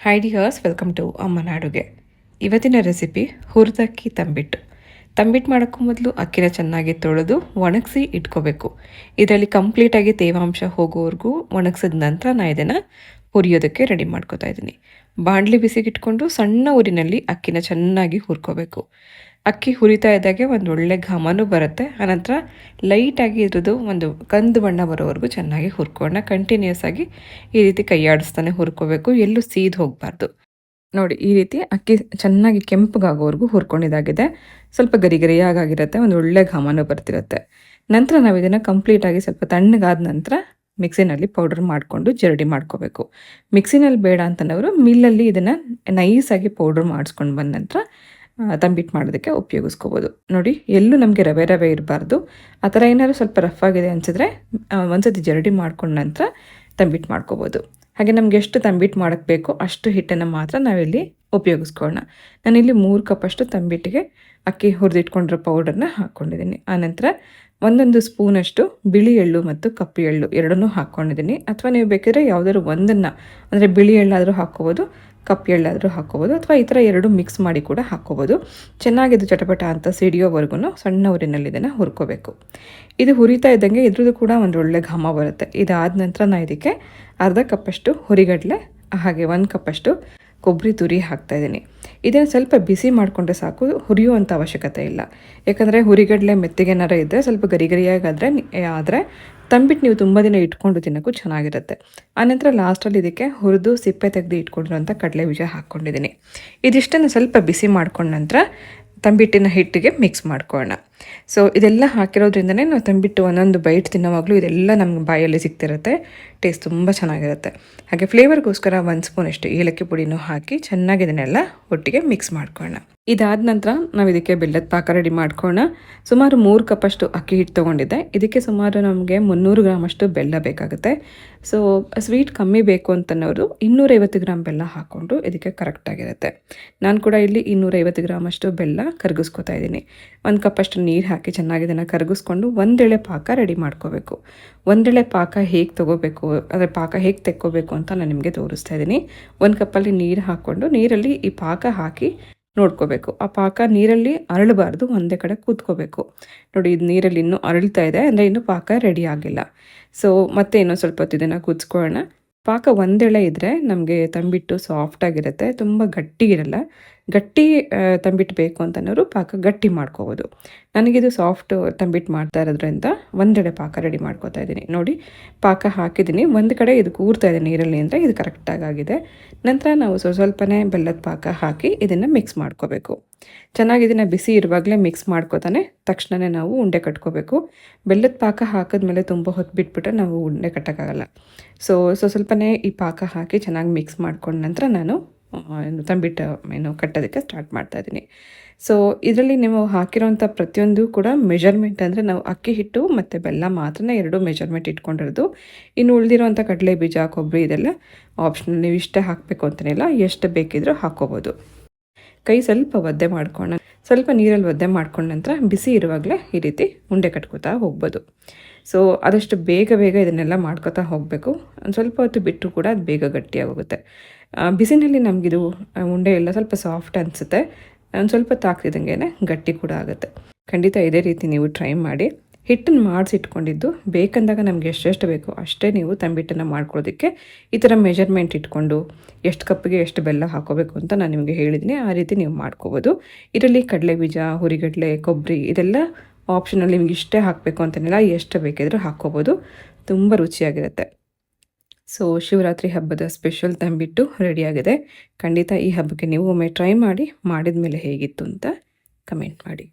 Hi dears welcome to ಅಮ್ಮನ ಅಡುಗೆ ಇವತ್ತಿನ ರೆಸಿಪಿ ಹುರಿದಕ್ಕಿ ತಂಬಿಟ್ಟು ತಂಬಿಟ್ಟು ಮಾಡೋಕ್ಕೂ ಮೊದಲು ಅಕ್ಕಿನ ಚೆನ್ನಾಗಿ ತೊಳೆದು ಒಣಗಿಸಿ ಇಟ್ಕೋಬೇಕು ಇದರಲ್ಲಿ ಕಂಪ್ಲೀಟಾಗಿ ತೇವಾಂಶ ಹೋಗೋವರೆಗೂ ಒಣಗಿಸಿದ ನಂತರ ನಾನು ಇದನ್ನು ಹುರಿಯೋದಕ್ಕೆ ರೆಡಿ ಮಾಡ್ಕೋತಾ ಇದ್ದೀನಿ ಬಾಣಲಿ ಬಿಸಿಗಿಟ್ಕೊಂಡು ಸಣ್ಣ ಊರಿನಲ್ಲಿ ಅಕ್ಕಿನ ಚೆನ್ನಾಗಿ ಹುರ್ಕೋಬೇಕು ಅಕ್ಕಿ ಹುರಿತಾ ಇದ್ದಾಗೆ ಒಂದು ಒಳ್ಳೆ ಘಮನೂ ಬರುತ್ತೆ. ಆನಂತರ ಲೈಟಾಗಿ ಇರೋದು ಒಂದು ಕಂದು ಬಣ್ಣ ಬರೋವರೆಗೂ ಚೆನ್ನಾಗಿ ಹುರ್ಕೋಣ ಕಂಟಿನ್ಯೂಸ್ ಆಗಿ ಈ ರೀತಿ ಕೈಯಾಡಿಸ್ತಾನೆ ಹುರ್ಕೋಬೇಕು. ಎಲ್ಲೂ ಸೀದ್ ಹೋಗಬಾರ್ದು. ನೋಡಿ, ಈ ರೀತಿ ಅಕ್ಕಿ ಚೆನ್ನಾಗಿ ಕೆಂಪಗಾಗೋವರೆಗೂ ಹುರ್ಕೊಂಡಿದ್ದಾಗಿದೆ. ಸ್ವಲ್ಪ ಗರಿ ಗರಿಯಾಗಿರುತ್ತೆ ಒಂದು ಒಳ್ಳೆ ಘಮನೂ ಬರ್ತಿರುತ್ತೆ. ನಂತರ ನಾವು ಇದನ್ನು ಕಂಪ್ಲೀಟಾಗಿ ಸ್ವಲ್ಪ ತಣ್ಣಗಾದ ನಂತರ ಮಿಕ್ಸಿನಲ್ಲಿ ಪೌಡರ್ ಮಾಡಿಕೊಂಡು ಜರಡಿ ಮಾಡ್ಕೋಬೇಕು. ಮಿಕ್ಸಿನಲ್ಲಿ ಬೇಡ ಅಂತನವರು ಮಿಲ್ಲಲ್ಲಿ ಇದನ್ನು ನೈಸಾಗಿ ಪೌಡರ್ ಮಾಡಿಸ್ಕೊಂಡು ಬಂದ ನಂತರ ತಂಬಿಟ್ಟು ಮಾಡೋದಕ್ಕೆ ಉಪಯೋಗಿಸ್ಕೋಬೋದು. ನೋಡಿ, ಎಲ್ಲೂ ನಮಗೆ ರವೆ ರವೆ ಇರಬಾರ್ದು. ಆ ಥರ ಏನಾದ್ರು ಸ್ವಲ್ಪ ರಫ್ ಆಗಿದೆ ಅನಿಸಿದ್ರೆ ಒಂದ್ಸತಿ ಜರಡಿ ಮಾಡ್ಕೊಂಡ ನಂತರ ತಂಬಿಟ್ಟು ಮಾಡ್ಕೋಬೋದು. ಹಾಗೆ ನಮಗೆ ಎಷ್ಟು ತಂಬಿಟ್ಟು ಮಾಡೋಕ್ಕೆ ಬೇಕೋ ಅಷ್ಟು ಹಿಟ್ಟನ್ನು ಮಾತ್ರ ನಾವಿಲ್ಲಿ ಉಪಯೋಗಿಸ್ಕೊಳ್ಳೋಣ. ನಾನಿಲ್ಲಿ ಮೂರು ಕಪ್ಪಷ್ಟು ತಂಬಿಟ್ಟಿಗೆ ಅಕ್ಕಿ ಹುರಿದಿಟ್ಕೊಂಡಿರೋ ಪೌಡರ್ನ ಹಾಕ್ಕೊಂಡಿದ್ದೀನಿ ಆನಂತರ ಒಂದೊಂದು ಸ್ಪೂನಷ್ಟು ಬಿಳಿ ಎಳ್ಳು ಮತ್ತು ಕಪ್ಪು ಎಳ್ಳು ಎರಡನ್ನೂ ಹಾಕ್ಕೊಂಡಿದ್ದೀನಿ ಅಥವಾ ನೀವು ಬೇಕಿದ್ರೆ ಯಾವುದಾದ್ರು ಒಂದನ್ನು, ಅಂದರೆ ಬಿಳಿ ಎಳ್ಳಾದರೂ ಹಾಕ್ಕೋಬೋದು. ಕಪ್ ಎಳ್ಳಾದರೂ ಹಾಕ್ಕೋಬೋದು ಅಥವಾ ಈ ಥರ ಎರಡು ಮಿಕ್ಸ್ ಮಾಡಿ ಕೂಡ ಹಾಕ್ಕೋಬೋದು. ಚೆನ್ನಾಗಿದ್ದು ಚಟಪಟ ಅಂತ ಸಿಡಿಯೋವರೆಗೂ ಸಣ್ಣ ಊರಿನಲ್ಲಿ ಇದನ್ನು ಹುರ್ಕೋಬೇಕು. ಇದು ಹುರಿತಾ ಇದ್ದಂಗೆ ಇದ್ರದ್ದು ಕೂಡ ಒಂದು ಒಳ್ಳೆ ಘಮ ಬರುತ್ತೆ. ಇದಾದ ನಂತರ ನಾನು ಇದಕ್ಕೆ ಅರ್ಧ ಕಪ್ಪಷ್ಟು ಹುರಿಗಡಲೆ, ಹಾಗೆ ಒಂದು ಕಪ್ಪಷ್ಟು ಕೊಬ್ಬರಿ ತುರಿ ಹಾಕ್ತಾ ಇದ್ದೀನಿ. ಇದನ್ನು ಸ್ವಲ್ಪ ಬಿಸಿ ಮಾಡಿಕೊಂಡ್ರೆ ಸಾಕು ಹುರಿಯುವಂಥ ಅವಶ್ಯಕತೆ ಇಲ್ಲ. ಯಾಕಂದರೆ ಹುರಿಗಡಲೆ ಮೆತ್ತಿಗೆನಾರ ಇದ್ದರೆ ಸ್ವಲ್ಪ ಗರಿ ಗರಿಯಾಗಾದರೆ ಆದರೆ ತಂಬಿಟ್ಟು ನೀವು ತುಂಬ ದಿನ ಇಟ್ಕೊಂಡು ತಿನ್ನೋಕ್ಕೂ ಚೆನ್ನಾಗಿರುತ್ತೆ. ಆನಂತರ ಲಾಸ್ಟಲ್ಲಿ ಇದಕ್ಕೆ ಹುರಿದು ಸಿಪ್ಪೆ ತೆಗೆದು ಇಟ್ಕೊಂಡಿರುವಂಥ ಕಡಲೆ ಬೀಜ ಹಾಕ್ಕೊಂಡಿದ್ದೀನಿ. ಇದಿಷ್ಟನ್ನು ಸ್ವಲ್ಪ ಬಿಸಿ ಮಾಡ್ಕೊಂಡ ನಂತರ ತಂಬಿಟ್ಟಿನ ಹಿಟ್ಟಿಗೆ ಮಿಕ್ಸ್ ಮಾಡ್ಕೊಳ್ಳೋಣ. ಸೊ ಇದೆಲ್ಲ ಹಾಕಿರೋದ್ರಿಂದನೇ ನಾವು ತಂಬಿಟ್ಟು ಒಂದೊಂದು ಬೈಟ್ ತಿನ್ನೋವಾಗಲೂ ಇದೆಲ್ಲ ನಮ್ಗೆ ಬಾಯಲ್ಲಿ ಸಿಗ್ತಿರುತ್ತೆ. ಟೇಸ್ಟ್ ತುಂಬ ಚೆನ್ನಾಗಿರುತ್ತೆ. ಹಾಗೆ ಫ್ಲೇವರ್ಗೋಸ್ಕರ ಒಂದು ಸ್ಪೂನ್ ಅಷ್ಟು ಏಲಕ್ಕಿ ಪುಡಿನೂ ಹಾಕಿ ಚೆನ್ನಾಗಿ ಇದನ್ನೆಲ್ಲ ಒಟ್ಟಿಗೆ ಮಿಕ್ಸ್ ಮಾಡ್ಕೊಳ್ಳೋಣ. ಇದಾದ ನಂತರ ನಾವು ಇದಕ್ಕೆ ಬೆಲ್ಲದ ಪಾಕ ರೆಡಿ ಮಾಡ್ಕೊಳ್ಳೋಣ. ಸುಮಾರು ಮೂರು ಕಪ್ಪಷ್ಟು ಅಕ್ಕಿ ಹಿಟ್ಟು ತೊಗೊಂಡಿದ್ದೆ. ಇದಕ್ಕೆ ಸುಮಾರು ನಮಗೆ ಮುನ್ನೂರು ಗ್ರಾಮಷ್ಟು ಬೆಲ್ಲ ಬೇಕಾಗುತ್ತೆ. ಸೊ ಸ್ವೀಟ್ ಕಮ್ಮಿ ಬೇಕು ಅಂತನವರು ಇನ್ನೂರೈವತ್ತು ಗ್ರಾಮ್ ಬೆಲ್ಲ ಹಾಕ್ಕೊಂಡು ಇದಕ್ಕೆ ಕರೆಕ್ಟಾಗಿರುತ್ತೆ ನಾನು ಕೂಡ ಇಲ್ಲಿ ಇನ್ನೂರೈವತ್ತು ಗ್ರಾಮಷ್ಟು ಬೆಲ್ಲ ಕರಗಿಸ್ಕೊತಾ ಇದ್ದೀನಿ. ಒಂದು ಕಪ್ಪಷ್ಟು ನೀರು ಹಾಕಿ ಚೆನ್ನಾಗಿ ಇದನ್ನು ಕರಗಿಸ್ಕೊಂಡು ಒಂದೆಳೆ ಪಾಕ ರೆಡಿ ಮಾಡ್ಕೋಬೇಕು. ಒಂದೆಳೆ ಪಾಕ ಹೇಗೆ ತೊಗೋಬೇಕು, ಅದರ ಪಾಕ ಹೇಗೆ ತೆಕ್ಕೋಬೇಕು ಅಂತ ನಾನು ನಿಮಗೆ ತೋರಿಸ್ತಾ ಇದ್ದೀನಿ ಒಂದು ಕಪ್ಪಲ್ಲಿ ನೀರು ಹಾಕ್ಕೊಂಡು ನೀರಲ್ಲಿ ಈ ಪಾಕ ಹಾಕಿ ನೋಡ್ಕೋಬೇಕು. ಆ ಪಾಕ ನೀರಲ್ಲಿ ಅರಳಬಾರ್ದು, ಒಂದೇ ಕಡೆ ಕೂತ್ಕೋಬೇಕು. ನೋಡಿ, ಇದು ನೀರಲ್ಲಿ ಇನ್ನೂ ಅರಳ್ತಾ ಇದೆ, ಅಂದರೆ ಇನ್ನೂ ಪಾಕ ರೆಡಿ ಆಗಿಲ್ಲ. ಸೊ ಮತ್ತೆ ಇನ್ನೊಂದು ಸ್ವಲ್ಪ ಹೊತ್ತು ಇದನ್ನು ಕುದಿಸ್ಕೊಳ್ಳೋಣ. ಪಾಕ ಒಂದೆಳೆ ಇದ್ದರೆ ನಮಗೆ ತಂಬಿಟ್ಟು ಸಾಫ್ಟಾಗಿರುತ್ತೆ ತುಂಬ ಗಟ್ಟಿಗಿರಲ್ಲ. ಗಟ್ಟಿ ತಂಬಿಟ್ಟು ಬೇಕು ಅಂತನೋರು ಪಾಕ ಗಟ್ಟಿ ಮಾಡ್ಕೋಬೋದು. ನನಗಿದು ಸಾಫ್ಟ್ ತಂಬಿಟ್ಟು ಮಾಡ್ತಾ ಇರೋದ್ರಿಂದ ಒಂದೆಡೆ ಪಾಕ ರೆಡಿ ಮಾಡ್ಕೋತಾ ಇದ್ದೀನಿ. ನೋಡಿ, ಪಾಕ ಹಾಕಿದ್ದೀನಿ. ಒಂದು ಕಡೆ ಇದು ಕೂರ್ತಾ ಇದೆ ನೀರಲ್ಲಿ ಅಂದರೆ ಇದು ಕರೆಕ್ಟಾಗಿ ಆಗಿದೆ. ನಂತರ ನಾವು ಸ್ವಲ್ಪ ಸ್ವಲ್ಪನೇ ಬೆಲ್ಲದ ಪಾಕ ಹಾಕಿ ಇದನ್ನು ಮಿಕ್ಸ್ ಮಾಡ್ಕೋಬೇಕು. ಚೆನ್ನಾಗಿ ಇದನ್ನು ಬಿಸಿ ಇರುವಾಗಲೇ ಮಿಕ್ಸ್ ಮಾಡ್ಕೋತಾನೆ ತಕ್ಷಣವೇ ನಾವು ಉಂಡೆ ಕಟ್ಕೋಬೇಕು. ಬೆಲ್ಲದ ಪಾಕ ಹಾಕಿದ್ಮೇಲೆ ತುಂಬ ಹೊತ್ತು ಬಿಟ್ಬಿಟ್ರೆ ನಾವು ಉಂಡೆ ಕಟ್ಟೋಕ್ಕಾಗಲ್ಲ. ಸೊ ಸೊ ಸ್ವಲ್ಪನೇ ಈ ಪಾಕ ಹಾಕಿ ಚೆನ್ನಾಗಿ ಮಿಕ್ಸ್ ಮಾಡ್ಕೊಂಡ ನಂತರ ನಾನು ಏನು ತಂಬಿಟ್ಟು ಏನು ಕಟ್ಟೋದಕ್ಕೆ ಸ್ಟಾರ್ಟ್ ಮಾಡ್ತಾ ಇದ್ದೀನಿ. ಸೊ ಇದರಲ್ಲಿ ನೀವು ಹಾಕಿರೋಂಥ ಪ್ರತಿಯೊಂದು ಕೂಡ ಮೆಜರ್ಮೆಂಟ್ ಅಂದರೆ ನಾವು ಅಕ್ಕಿ ಹಿಟ್ಟು ಮತ್ತು ಬೆಲ್ಲ ಮಾತ್ರ ಎರಡು ಮೆಜರ್ಮೆಂಟ್ ಇಟ್ಕೊಂಡಿರೋದು. ಇನ್ನು ಉಳಿದಿರೋಂಥ ಕಡಲೆ ಬೀಜ, ಕೊಬ್ಬರಿ ಇದೆಲ್ಲ ಆಪ್ಷನಲ್ ನೀವು ಇಷ್ಟೇ ಹಾಕಬೇಕು ಇಲ್ಲ ಎಷ್ಟು ಬೇಕಿದ್ರೂ ಹಾಕೋಬೋದು ಕೈ ಸ್ವಲ್ಪ ಒದ್ದೆ ಮಾಡ್ಕೊಂಡು ಸ್ವಲ್ಪ ನೀರಲ್ಲಿ ಒದ್ದೆ ಮಾಡ್ಕೊಂಡ ನಂತರ ಬಿಸಿ ಇರುವಾಗಲೇ ಈ ರೀತಿ ಉಂಡೆ ಕಟ್ಕೋತಾ ಹೋಗ್ಬೋದು. ಸೊ ಆದಷ್ಟು ಬೇಗ ಬೇಗ ಇದನ್ನೆಲ್ಲ ಮಾಡ್ಕೋತಾ ಹೋಗಬೇಕು. ಒಂದು ಸ್ವಲ್ಪ ಹೊತ್ತು ಬಿಟ್ಟು ಕೂಡ ಅದು ಬೇಗ ಗಟ್ಟಿಯಾಗೋಗುತ್ತೆ. ಬಿಸಿನಲ್ಲಿ ನಮಗಿದು ಉಂಡೆ ಎಲ್ಲ ಸ್ವಲ್ಪ ಸಾಫ್ಟ್ ಅನಿಸುತ್ತೆ. ಒಂದು ಸ್ವಲ್ಪ ತಾಕ್ತಿದ್ದಂಗೆ ಗಟ್ಟಿ ಕೂಡ ಆಗುತ್ತೆ. ಖಂಡಿತ ಇದೇ ರೀತಿ ನೀವು ಟ್ರೈ ಮಾಡಿ. ಹಿಟ್ಟನ್ನು ಮಾಡಿಸಿಟ್ಕೊಂಡಿದ್ದು, ಬೇಕಂದಾಗ ನಮಗೆ ಎಷ್ಟೆಷ್ಟು ಬೇಕೋ ಅಷ್ಟೇ ನೀವು ತಂಬಿಟ್ಟನ್ನು ಮಾಡ್ಕೊಳ್ಳೋದಕ್ಕೆ ಈ ಥರ ಮೆಜರ್ಮೆಂಟ್ ಇಟ್ಕೊಂಡು ಎಷ್ಟು ಕಪ್ಪಿಗೆ ಎಷ್ಟು ಬೆಲ್ಲ ಹಾಕೋಬೇಕು ಅಂತ ನಾನು ನಿಮಗೆ ಹೇಳಿದ್ದೀನಿ ಆ ರೀತಿ ನೀವು ಮಾಡ್ಕೋಬೋದು. ಇದರಲ್ಲಿ ಕಡಲೆ ಬೀಜ, ಹುರಿಗಡಲೆ ಕೊಬ್ಬರಿ ಇದೆಲ್ಲ ಆಪ್ಷನಲ್ಲಿ ನಿಮ್ಗೆ ಇಷ್ಟೇ ಹಾಕಬೇಕು ಅಂತನೆಲ್ಲ ಎಷ್ಟು ಬೇಕಿದ್ರೂ ಹಾಕ್ಕೋಬೋದು. ತುಂಬ ರುಚಿಯಾಗಿರುತ್ತೆ. ಸೊ ಶಿವರಾತ್ರಿ ಹಬ್ಬದ ಸ್ಪೆಷಲ್ ತಂಬಿಟ್ಟು ರೆಡಿಯಾಗಿದೆ ಖಂಡಿತ ಈ ಹಬ್ಬಕ್ಕೆ ನೀವು ಒಮ್ಮೆ ಟ್ರೈ ಮಾಡಿ ಮಾಡಿದ ಮೇಲೆ ಹೇಗಿತ್ತು ಅಂತ ಕಮೆಂಟ್ ಮಾಡಿ.